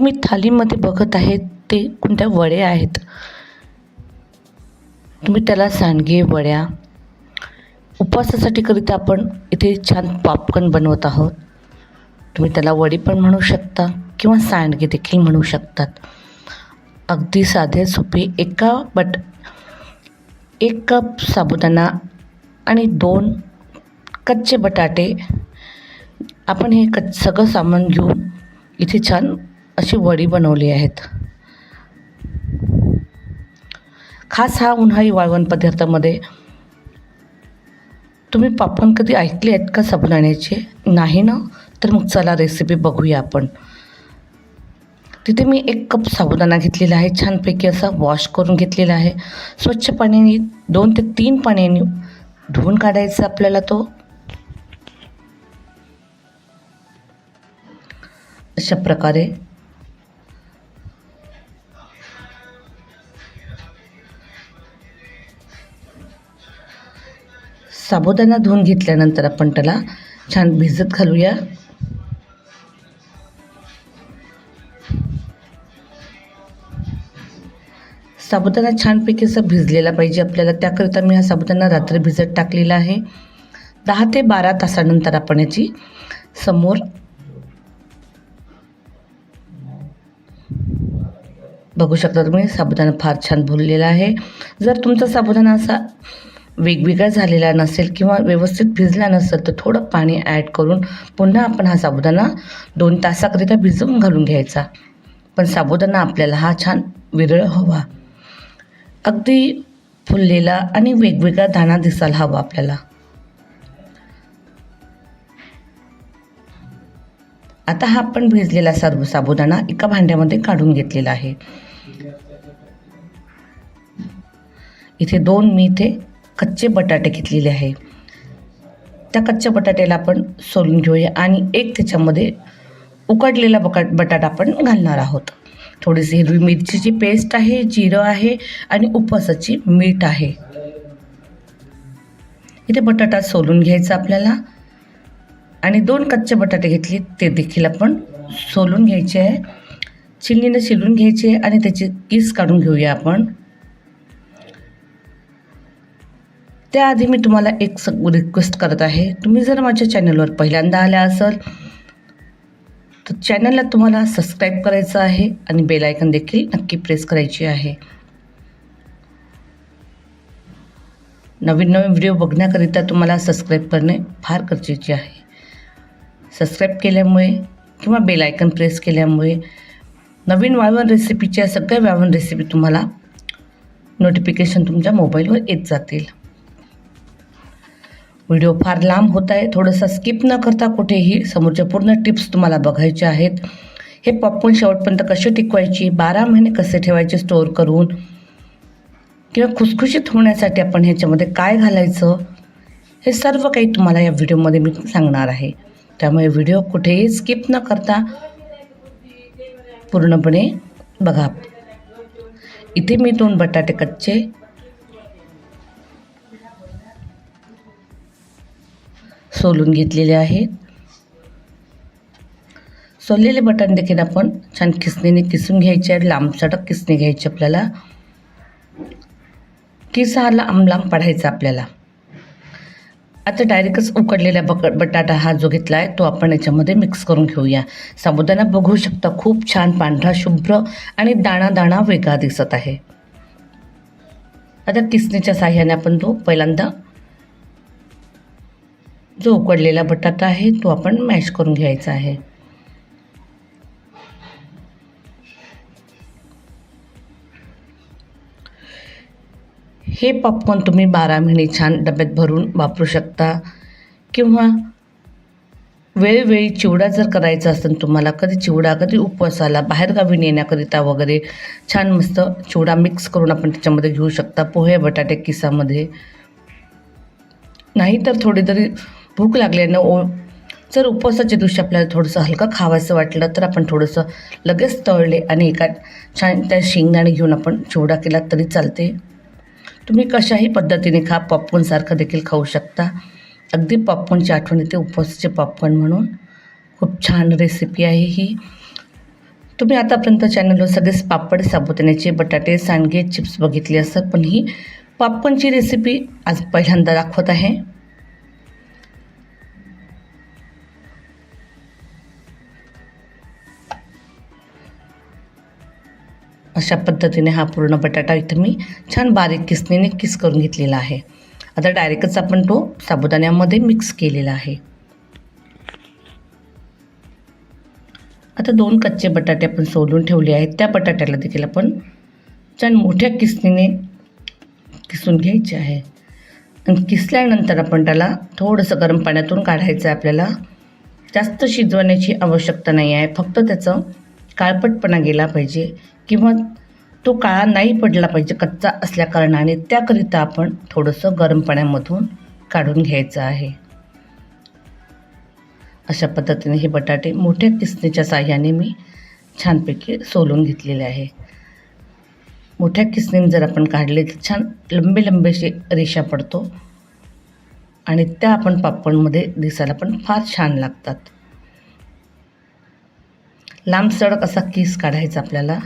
तुम्ही थालीमध्ये बघत आहेत ते कोणत्या वड्या आहेत? तुम्ही त्याला सांडगे वड्या. उपवासासाठी करिता आपण इथे छान पॉपकॉर्न बनवत आहोत. तुम्ही त्याला वडी पण म्हणू शकता किंवा सांडगे देखील म्हणू शकतात. अगदी साधे सोपे एका बट एक कप साबुदाणा आणि दोन कच्चे बटाटे. आपण हे कच सगळं सामान घेऊन इथे छान अशी वडी बनवली आहेत. खास हा उन्हाळी वाळवण पदार्थामध्ये तुम्ही पापण कधी ऐकले आहेत का साबुदाण्याचे नाही ना? तर मग चला रेसिपी बघूया आपण. तिथे मी एक कप साबुदाणा घेतलेला आहे. छानपैकी असा वॉश करून घेतलेला आहे. स्वच्छ पाण्याने दोन ते तीन पाण्याने धुवून काढायचा आपल्याला तो. अशा प्रकारे साबुदाणा धुवून घेतल्यानंतर आपण त्याला छान भिजत घालूया. साबुदाणा छानपैकी असा भिजलेला पाहिजे आपल्याला. त्याकरिता मी हा साबुदाणा रात्री भिजत टाकलेला आहे. दहा ते बारा तासानंतर आपण याची समोर बघू शकता तुम्ही साबुदाणा फार छान भुललेला आहे. जर तुमचा साबुदाणा असा वेगवेगळा झालेला नसेल किंवा व्यवस्थित भिजला नसेल तर थोडं पाणी ॲड करून पुन्हा आपण हा साबुदाणा दोन तासाकरिता भिजवून घालून घ्यायचा. पण साबुदाणा आपल्याला हा छान विरळ हवा. अगदी फुललेला आणि वेगवेगळा दाणा दिसायला हवा आपल्याला. आता हा आपण भिजलेला सर्व साबुदाणा एका भांड्यामध्ये काढून घेतलेला आहे. इथे दोन मी इथे कच्चे बटाटे घेतलेले आहे. त्या कच्च्या बटाट्याला आपण सोलून घेऊया आणि एक त्याच्यामध्ये उकडलेला बका बटाटा आपण घालणार आहोत. थोडीशी हिरवी मिरचीची पेस्ट आहे जिरं आहे आणि उपवासाची मीठ आहे. इथे बटाटा सोलून घ्यायचा आपल्याला. आणि दोन कच्चे बटाटे घेतले ते देखील आपण सोलून घ्यायचे आहे. चिल्लीनं शिलून घ्यायचे आहे आणि त्याची कीस काढून घेऊया आपण. त्याआधी मी तुम्हाला एक स रिक्वेस्ट करत आहे. तुम्ही जर माझ्या चॅनलवर पहिल्यांदा आल्या असाल तर चॅनलला तुम्हाला सबस्क्राईब करायचं आहे आणि बेलायकन देखील नक्की प्रेस करायची आहे. नवीन नवीन व्हिडिओ बघण्याकरिता तुम्हाला सबस्क्राईब करणे फार गरजेचे आहे. सबस्क्राईब केल्यामुळे किंवा बेलायकन प्रेस केल्यामुळे नवीन वाळवण रेसिपीच्या सगळ्या वाळवण रेसिपी तुम्हाला नोटिफिकेशन तुमच्या मोबाईलवर येत जातील. व्हिडिओ फार लांब होत आहे. थोडंसं स्किप न करता कुठेही समोरच्या पूर्ण टिप्स तुम्हाला बघायचे आहेत. हे पॉपकॉर्न शेवटपर्यंत कसे टिकवायची बारा महिने कसे ठेवायचे स्टोअर करून? किंवा खुसखुशीत होण्यासाठी आपण ह्याच्यामध्ये काय घालायचं? हे सर्व काही तुम्हाला या व्हिडिओमध्ये मी सांगणार आहे. त्यामुळे व्हिडिओ कुठेही स्किप न करता पूर्णपणे बघा. इथे मी दोन बटाटे कच्चे सोलून घेतलेले आहेत. सोललेले बटाणे देखील आपण छान किसणीने किसून घ्यायचे आहे लांबसडक किसणी घ्यायची आपल्याला. किस हा लांब लांब पडायचा आपल्याला. आता डायरेक्टच उकडलेला बक बटाटा हा जो घेतला आहे तो आपण याच्यामध्ये मिक्स करून घेऊया. साबुदाणा बघू शकता खूप छान पांढरा शुभ्र आणि दाणा दाणा वेगळा दिसत आहे. आता किसणीच्या साह्याने आपण तो पहिल्यांदा जो उकडलेला बटाटा आहे तो आपण मॅश करून घ्यायचा आहे. हे पॉपकॉर्न तुम्ही बारा महिने छान डब्यात भरून वापरू शकता. किंवा वेळोवेळी चिवडा जर करायचा असेल तुम्हाला कधी चिवडा कधी उपवासाला बाहेरगावी नेण्याकरिता वगैरे छान मस्त चिवडा मिक्स करून आपण त्याच्यामध्ये घेऊ शकता. पोहे बटाटे किसामध्ये. नाही तर थोडी तरी भूक लागल्यानं ओ जर उपवासाच्या दिवशी आपल्याला थोडंसं हलकं खावायचं वाटलं तर आपण थोडंसं लगेच तळले आणि एका छान त्या शेंगदाणे घेऊन आपण चिवडा केला तरी चालते. तुम्ही कशाही पद्धतीने खा पॉपकॉर्नसारखं देखील खाऊ शकता. अगदी पॉपकॉर्नची आठवण येते उपवासाचे पॉपकॉर्न म्हणून. खूप छान रेसिपी आहे ही. तुम्ही आतापर्यंत चॅनलवर सगळेच पापड साबुदाण्याचे बटाटे सांडगे चिप्स बघितले असतात पण ही पॉपकॉर्नची रेसिपी आज पहिल्यांदा दाखवत आहे. अशा पद्धतीने हा पूर्ण बटाटा इथं मी छान बारीक किसणीने किस करून घेतलेला आहे. आता डायरेक्टच आपण तो साबुदाण्यामध्ये मिक्स केलेला आहे. आता दोन कच्चे बटाटे आपण सोलून ठेवले आहेत. त्या बटाट्याला देखील आपण छान मोठ्या किसणीने किसून घ्यायचे आहे. आणि किसल्यानंतर आपण त्याला थोडंसं गरम पाण्यातून काढायचं आहे आपल्याला. जास्त शिजवण्याची आवश्यकता नाही आहे. फक्त त्याचं काळपटपणा गेला पाहिजे. किंवा तो काळा नाही पडला पाहिजे कच्चा असल्याकारणाने त्याकरिता आपण थोडंसं गरम पाण्यामधून काढून घ्यायचं आहे. अशा पद्धतीने हे बटाटे मोठ्या किसणीच्या साह्याने मी छानपैकी सोलून घेतलेले आहे. मोठ्या किसणीने जर आपण काढले तर छान लंबे लंबेसे रेषा पडतो आणि त्या आपण पापडमध्ये दिसायला पण फार छान लागतात. लांब सडक असा किस काढायचा आपल्याला.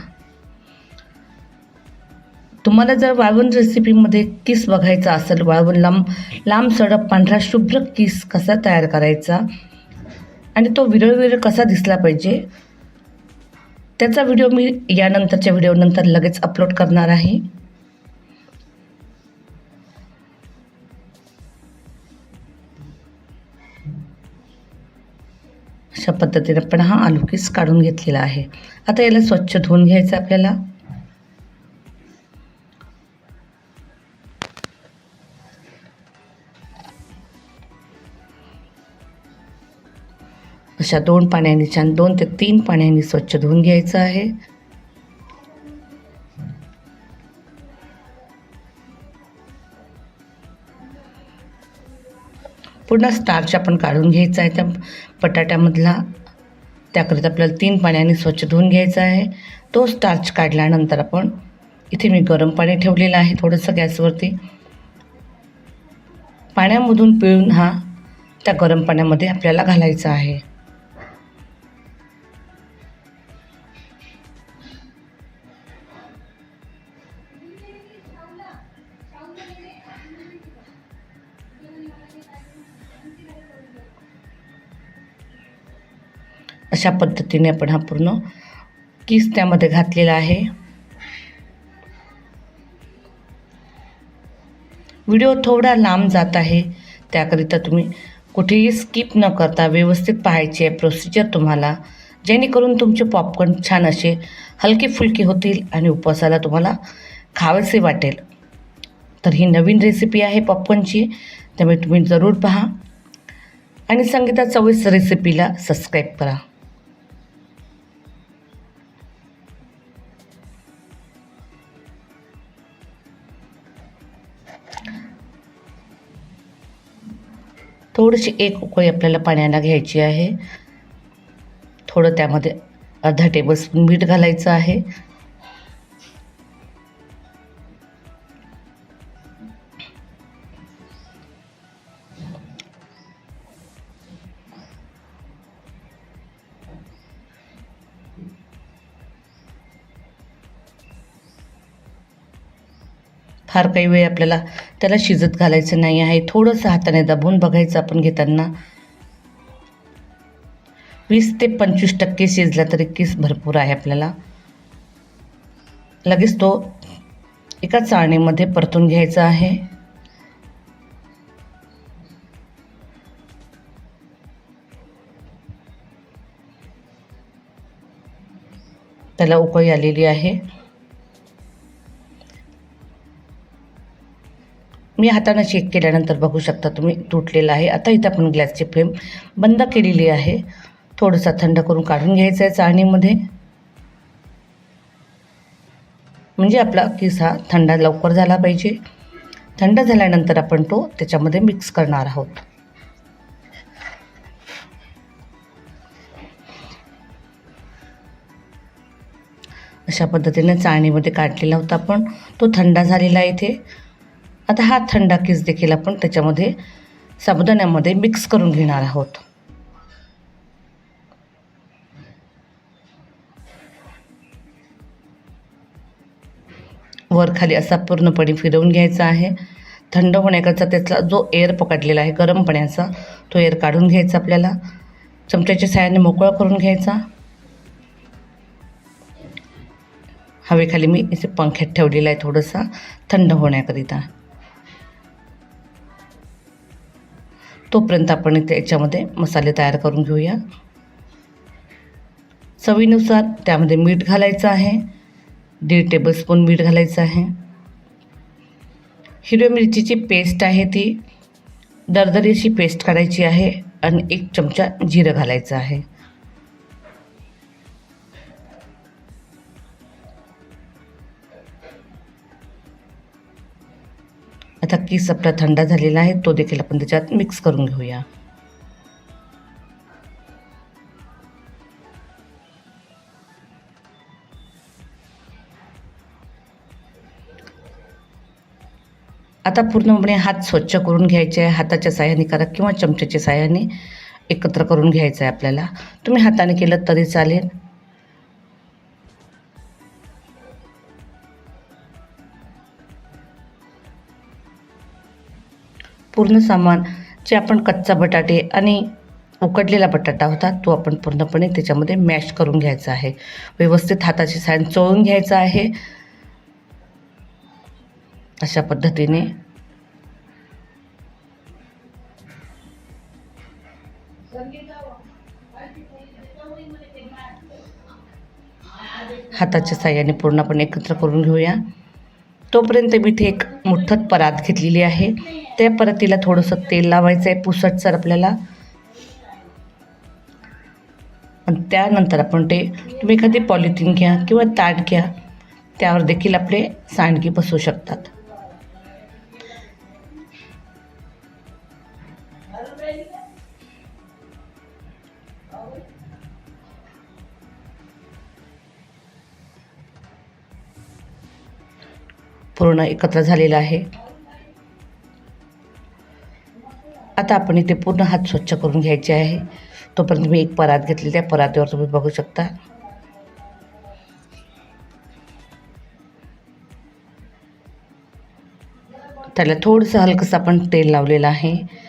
तुम्हाला जर वाळवण रेसिपीमध्ये किस बघायचा असेल वाळवण लांब लांब सडप पांढरा शुभ्र किस कसा तयार करायचा आणि तो विरळ विरळ कसा दिसला पाहिजे त्याचा व्हिडिओ मी यानंतरच्या व्हिडिओनंतर लगेच अपलोड करणार आहे. अशा पद्धतीने आपण हा आलू किस काढून घेतलेला आहे. आता याला स्वच्छ धुवून घ्यायचं आपल्याला. अशा दोन पाण्याने छान दोन ते तीन पाण्याने स्वच्छ धुवून घ्यायचं आहे. पूर्ण स्टार्च आपण काढून घ्यायचा आहे. त्या बटाट्यामधला त्याकरिता आपल्याला तीन पाण्याने स्वच्छ धुवून घ्यायचा आहे. तो स्टार्च काढल्यानंतर आपण इथे मी गरम पाणी ठेवलेलं आहे थोडंसं गॅसवरती. पाण्यामधून पिळून हा त्या गरम पाण्यामध्ये आपल्याला घालायचा आहे. अशा पद्धतीने आपण हा पूर्ण किस त्यामध्ये घातलेला आहे. व्हिडिओ थोडा लांब जात आहे त्याकरिता तुम्ही कुठेही स्किप न करता व्यवस्थित पाहायची आहे प्रोसिजर तुम्हाला जेणेकरून तुमचे पॉपकॉर्न छान असे हलके फुलके होतील आणि उपवासाला तुम्हाला खावेसे वाटेल. तर ही नवीन रेसिपी आहे पॉपकॉर्नची त्यामुळे तुम्ही जरूर पहा. आणि संगीता चवीस रेसिपीला सबस्क्राईब करा. थोडीशी एक उकळी आपल्याला पाण्याला घ्यायची आहे. थोडं त्यामध्ये अर्धा टेबलस्पून मीठ घालायचं आहे. फार काही वेळ आपल्याला त्याला शिजत घालायचं नाही आहे. थोडंसं हाताने दाबून बघायचं आपण घेताना. वीस ते पंचवीस टक्के शिजला तरी किस भरपूर आहे आपल्याला. लगेच तो एका चाळणीमध्ये परतून घ्यायचा आहे. त्याला उकळी आलेली आहे. मी हातानं चेक केल्यानंतर बघू शकता तुम्ही तुटलेला आहे. आता इथं आपण गॅसची फ्लेम बंद केलेली आहे. थोडंसं थंड करून काढून घ्यायचं आहे चाळणीमध्ये. म्हणजे आपला किस हा थंड लवकर झाला पाहिजे. थंड झाल्यानंतर आपण तो त्याच्यामध्ये मिक्स करणार आहोत. अशा पद्धतीने चाळणीमध्ये काढलेला होता आपण. तो थंड झालेला इथे. आता हा थंडा केस देखील आपण त्याच्यामध्ये साबुदाण्यामध्ये मिक्स करून घेणार आहोत. वर खाली असा पूर्णपणे फिरवून घ्यायचा आहे. थंड होण्याकरता त्याचा जो एअर पकडलेला आहे गरम पाण्याचा तो एअर काढून घ्यायचा आपल्याला. चमच्याच्या साह्याने मोकळा करून घ्यायचा. हवेखाली मी इथे पंख्यात ठेवलेला आहे थोडंसं थंड होण्याकरिता. तोपर्यंत आपण इथे याच्यामध्ये मसाले तयार करून घेऊया. चवीनुसार त्यामध्ये मीठ घालायचं आहे. दीड टेबलस्पून मीठ घालायचं आहे. हिरव्या मिरचीची पेस्ट आहे ती. दरदरी अशी पेस्ट काढायची आहे आणि एक चमचा जिरं घालायचं आहे. आता किस आपला थंड झालेला आहे तो देखील आपण त्याच्यात मिक्स करून घेऊया. आता पूर्णपणे हात स्वच्छ करून घ्यायचे आहे हाताच्या साह्याने करा किंवा चमच्याच्या साह्याने एकत्र करून घ्यायचं आहे आपल्याला. तुम्ही हाताने केलं तरी चालेल. पूर्ण सामान जे आपण कच्चा बटाटे आणि उकडलेला बटाटा होता तो आपण पूर्णपणे त्याच्यामध्ये मॅश करून घ्यायचा आहे. व्यवस्थित हाताची सायन चोळून घ्यायचा आहे. अशा पद्धतीने हाताच्या साह्याने पूर्णपणे एकत्र करून घेऊया. तोपर्यंत मी इथे एक मुठ्ठत परात घेतलेली आहे. त्या परतीला थोडंसं तेल लावायचं आहे पुसटसर आपल्याला. आणि त्यानंतर आपण ते तुम्ही एखादी पॉलिथिन घ्या किंवा ताट घ्या त्यावर देखील आपले सांडगे बसू शकतात. पूर्ण एकत्र झालेलं आहे. आता आपण इथे पूर्ण हात स्वच्छ करून घ्यायचे आहे. तोपर्यंत मी एक परात घेतलेली त्या परातीवर तुम्ही बघू शकता. त्याला थोडंसं हलकंसं आपण तेल लावलेलं आहे.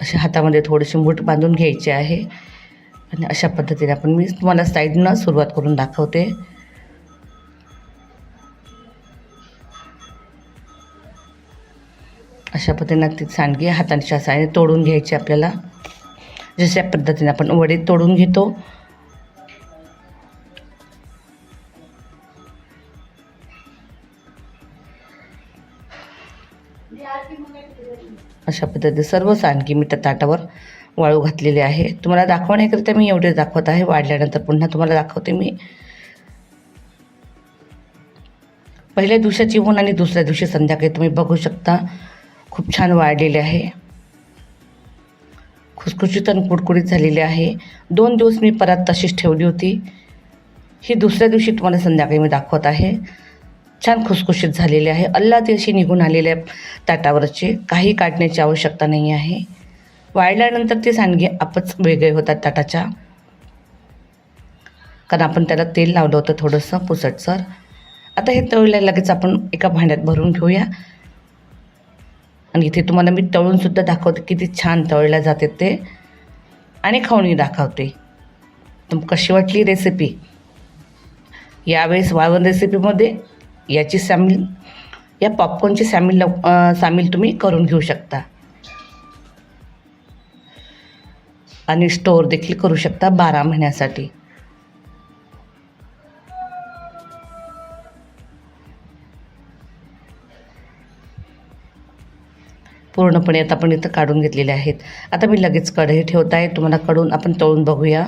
अशा हातामध्ये थोडीशी मूठ बांधून घ्यायची आहे. आणि अशा पद्धतीने आपण मी तुम्हाला साईडनं सुरुवात करून दाखवते. अशा पद्धतीने ती सांडगी हातांच्या साहाय्याने तोडून घ्यायची आपल्याला. जशा पद्धतीने आपण वडे तोडून घेतो. अशा पद्धतीने सर्व सांडगी मी त्या ताटावर वाळू घातलेली आहे. तुम्हाला दाखवण्याकरिता मी एवढे दाखवत आहे. वाढल्यानंतर पुन्हा तुम्हाला दाखवते मी. पहिल्या दिवसाची ऊन आणि दुसऱ्या दिवशी संध्याकाळी तुम्ही बघू शकता. खूप छान वाढलेले आहे. खुसखुशीत आणि कुडकुडीत झालेली आहे. दोन दिवस मी परत तशीच ठेवली होती. ही दुसऱ्या दिवशी तुम्हाला संध्याकाळी मी दाखवत आहे. छान खुसखुशीत झालेली आहे. अल्लादी अशी निघून आलेल्या ताटावरची काही काढण्याची आवश्यकता नाही आहे. वाळल्यानंतर ते सांडगे आपच वेगळे होतात ताटाच्या. कारण आपण त्याला तेल लावलं होतं थोडंसं पुसटसर. आता हे तळल्या लगेच आपण एका भांड्यात भरून घेऊया. आणि इथे तुम्हाला मी तळूनसुद्धा दाखवते किती छान तळल्या जाते ते. आणि खाऊनही दाखवते. तुम कशी वाटली रेसिपी यावेळेस वाळवण रेसिपीमध्ये याची सामील या पॉपकॉर्नची सामील लव सामील तुम्ही करून घेऊ शकता. आणि स्टोअर देखील करू शकता बारा महिन्यासाठी. पूर्णपणे आता आपण इथं काढून घेतलेले आहेत. आता मी लगेच कढई ठेवत आहे तुम्हाला कडून आपण तळून बघूया.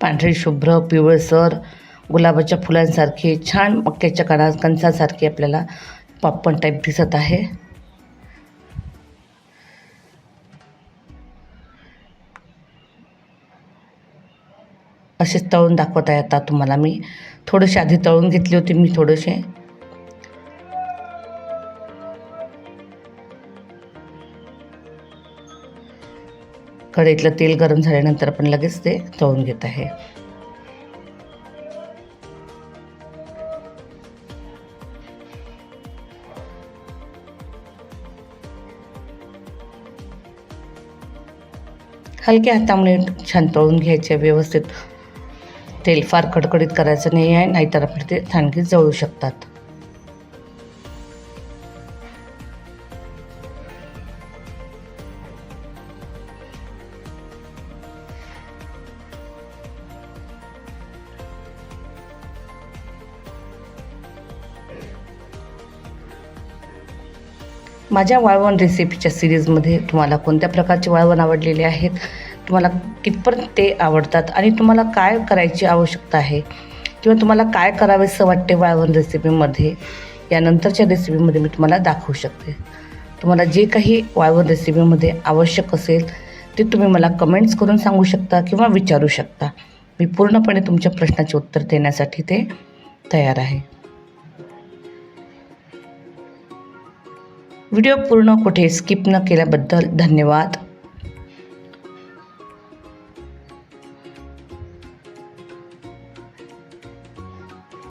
पांढरी शुभ्र पिवळसर गुलाबाच्या फुलांसारखे छान मक्याच्या कणा कणसासारखे आपल्याला पापण टाईप दिसत आहे. असेच तळून दाखवत आहे आता तुम्हाला. मी थोडेसे आधी तळून घेतली होती मी थोडेसे कढईतलं तेल गरम झाल्यानंतर आपण लगेच ते तळून घेत आहे. हलक्या हातामुळे छान तळून घ्यायचे व्यवस्थित. तेल फार कडकडीत करायचं नाही आहे नाहीतर आपण ते थानगी जळू शकतात. माझ्या वाळवण रेसिपीच्या सिरीजमध्ये तुम्हाला कोणत्या प्रकारचे वाळवण आवडलेले आहेत? तुम्हाला कितपर्यंत ते आवडतात आणि तुम्हाला काय करायची आवश्यकता आहे? किंवा तुम्हाला काय करावेसं वाटते वाळवण रेसिपीमध्ये यानंतरच्या रेसिपीमध्ये मी तुम्हाला दाखवू शकते. तुम्हाला जे काही वाळवण रेसिपीमध्ये आवश्यक असेल ते तुम्ही मला कमेंट्स करून सांगू शकता किंवा विचारू शकता. मी पूर्णपणे तुमच्या प्रश्नाचे उत्तर देण्यासाठी ते तयार आहे. व्हिडिओ पूर्ण कुठे स्किप न केल्याबद्दल धन्यवाद.